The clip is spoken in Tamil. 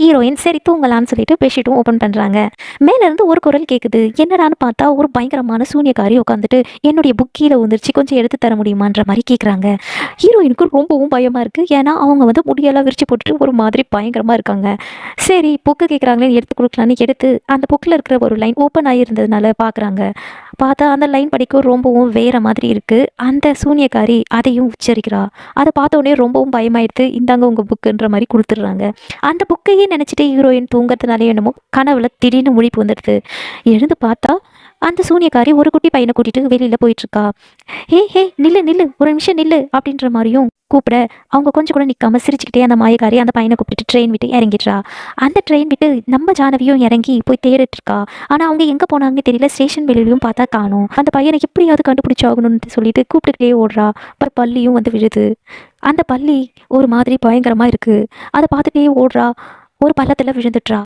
ஹீரோயின் சரி தூங்கலான்னு சொல்லிட்டு பெட்ஷீட்டும் ஓப்பன் பண்ணுறாங்க மேலேருந்து ஒரு குரல் கேட்குது என்னடான்னு பார்த்தா ஒரு பயங்கரமான சூனியக்காரி உட்காந்துட்டு என்னுடைய புக் கீழே வந்துருச்சு கொஞ்சம் எடுத்து தர முடியுமான்ற மாதிரி கேட்குறாங்க ஹீரோயினுக்கு ரொம்பவும் பயமாக இருக்குது ஏன்னா அவங்க வந்து முடியெல்லாம் விரிச்சு போட்டுட்டு ஒரு மாதிரி பயங்கரமாக இருக்காங்க. சரி புக்கு கேட்குறாங்களே எடுத்து கொடுக்கலான்னு எடுத்து அந்த புக்கில் இருக்கிற ஒரு லைன் ஓப்பன் ஆகியிருந்ததுனால பார்க்குறாங்க பார்த்தா அந்த லைன் படிக்க ரொம்பவும் வேற மாதிரி இருக்குது அந்த சூனியக்காரி அதையும் உச்சரிக்கிறா. அதை பார்த்த உடனே ரொம்பவும் பயமாயிடுது இந்தாங்க உங்கள் புக்குன்ற மாதிரி கொடுத்துட்றாங்க. அந்த புக்கையே நினச்சிட்டு ஹீரோயின் தூங்குறதுனால என்னமோ கனவுல திடீர்னு முழிப்பு வந்துடுது. எழுந்து பார்த்தா அந்த சூனியக்காரி ஒரு குட்டி பையனை கூட்டிட்டு வெளியில் போயிட்டுருக்கா. ஹே ஹே நில்லு நில்லு ஒரு நிமிஷம் நில்லு அப்படின்ற மாதிரியும் கூப்பிட அவங்க கொஞ்சம் கூட நிற்காம சிரிச்சுக்கிட்டே அந்த மாயக்காரி அந்த பையனை கூப்பிட்டு ட்ரெயின் விட்டு இறங்கிடுறா. அந்த ட்ரெயின் விட்டு நம்ம ஜானவியும் இறங்கி போய் தேடிட்டு இருக்கா ஆனால் அவங்க எங்கே போனாங்கன்னு தெரியல. ஸ்டேஷன் வெளியிலையும் பார்த்தா காணும். அந்த பையனை எப்படியாவது கண்டுபிடிச்சாகணும்னு சொல்லிட்டு கூப்பிட்டுக்கிட்டே ஓடுறா. அப்புறம் பள்ளியும் வந்து விழுது. அந்த பள்ளி ஒரு மாதிரி பயங்கரமாக இருக்குது அதை பார்த்துட்டே ஓடுறா. ஒரு பள்ளத்தில் விழுந்துட்டுறா